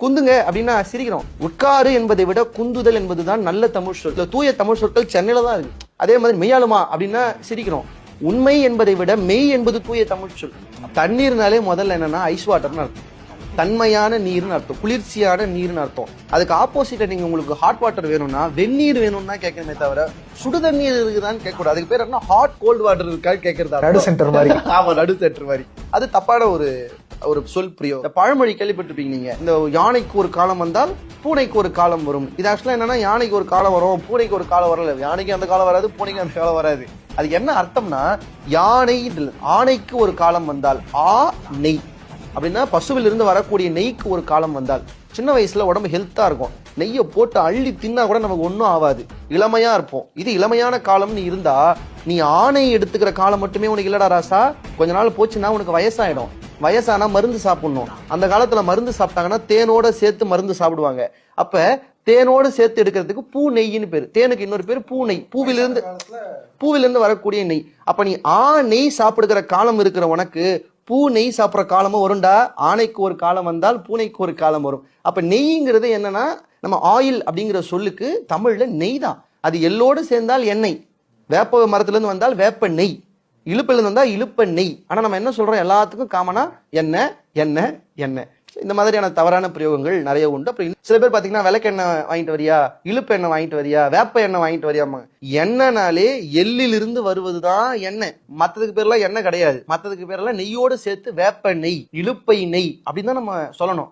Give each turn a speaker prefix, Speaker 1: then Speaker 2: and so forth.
Speaker 1: குந்துங்க அப்படின்னா சிரிக்கிறோம். உட்காரு என்பதை விட குந்துதல் என்பதுதான் நல்ல தமிழ் சொல். தூய தமிழ் சொற்கள் சென்னையில தான் இருக்கு. அதே மாதிரி மெய்யாளுமா அப்படின்னா சிரிக்கிறோம். உண்மை என்பதை விட மெய் என்பது தூய தமிழ் சொல். தண்ணீர்னாலே முதல்ல என்னன்னா ஐஸ் வாட்டர்னு அர்த்தம். தன்மையான நீர்னு அர்த்தம். குளிர்ச்சியான நீர்னு அர்த்தம். அதுக்கு ஆப்போசிட்டா நீங்க உங்களுக்கு ஹாட் வாட்டர் வேணும்னா வெந்நீர் வேணும்னா கேட்கணுமே தவிர சுடு தண்ணீர் இருக்குதான்னு கேட்கக்கூடாது. அதுக்கு பேர் என்ன? ஹாட் கோல்ட் வாட்டர் இருக்கா கேட்கறதா
Speaker 2: நடு சென்டர் மாதிரி.
Speaker 1: ஆமா நடு தேட்டர் மாதிரி. அது தப்பான ஒரு ஒரு சொல் பிரியம் இந்த பழமொழி கேள்விப்பட்டிருப்பீங்க நீங்க. இந்த யானைக்கு ஒரு காலம் வந்தால் பூனைக்கு ஒரு காலம் வரும். இது ஆக்சுவலா என்னன்னா யானைக்கு ஒரு காலம் வரும் பூனைக்கு ஒரு காலம் வரல. யானைக்கு அந்த காலம் வராது பூனைக்கு அந்த காலம் வராது. அது என்ன அர்த்தம்னா யானை ஆணைக்கு ஒரு காலம் வந்தால் ஆ நெய். அப்படின்னா பசுவில் இருந்து வரக்கூடிய நெய்க்கு ஒரு காலம் வந்தால். சின்ன வயசுல உடம்பு ஹெல்த்தா இருக்கும். நெய்யை போட்டு அள்ளி தின்னா கூட நமக்கு ஒன்றும் ஆகாது இளமையா இருப்போம். இது இளமையான காலம்னு இருந்தா நீ ஆணை எடுத்துக்கிற காலம் மட்டுமே உனக்கு இல்லடா ராசா. கொஞ்ச நாள் போச்சுன்னா உனக்கு வயசாயிடும். வயசானா மருந்து சாப்பிடணும். அந்த காலத்துல மருந்து சாப்பிட்டாங்கன்னா தேனோட சேர்த்து மருந்து சாப்பிடுவாங்க. அப்ப தேனோட சேர்த்து எடுக்கிறதுக்கு பூ நெய்ன்னு பேர். தேனுக்கு இன்னொரு பேர் பூ நெய். பூவிலிருந்து பூவிலிருந்து வரக்கூடிய நெய். அப்ப நீ ஆ நெய் சாப்பிடுகிற காலம் இருக்கிற உனக்கு பூ நெய் சாப்பிட்ற காலமும் வரும்டா. ஆணைக்கு ஒரு காலம் வந்தால் பூனைக்கு ஒரு காலம் வரும். அப்ப நெய்ங்கிறது என்னன்னா நம்ம ஆயில் அப்படிங்கிற சொல்லுக்கு தமிழ்ல நெய் தான். அது எல்லோடு சேர்ந்தால் எண்ணெய். வேப்ப மரத்துல இருந்து வந்தால் வேப்ப நெய். இழுப்பெழுந்து வந்தால் இழுப்ப நெய். ஆனால் நம்ம என்ன சொல்கிறோம் எல்லாத்துக்கும் காமனாக எண்ணெய் எண்ணெய் எண்ணெய். இந்த மாதிரியான தவறான பிரயோகங்கள் நிறைய உண்டு. அப்புறம் சில பேர் பார்த்தீங்கன்னா விளக்கெண்ணெய் வாங்கிட்டு வரியா? இழுப்பு எண்ணெய் வாங்கிட்டு வரியா? வேப்ப எண்ணெய் வாங்கிட்டு வரியாமா எண்ணெய்னாலே எள்ளிலிருந்து வருவது தான் எண்ணெய். மற்றதுக்கு பேர்லாம் எண்ணெய் கிடையாது. மற்றதுக்கு பேர்லாம் நெய்யோடு சேர்த்து வேப்ப நெய் இழுப்பை நெய் அப்படின்னு தான் நம்ம சொல்லணும்.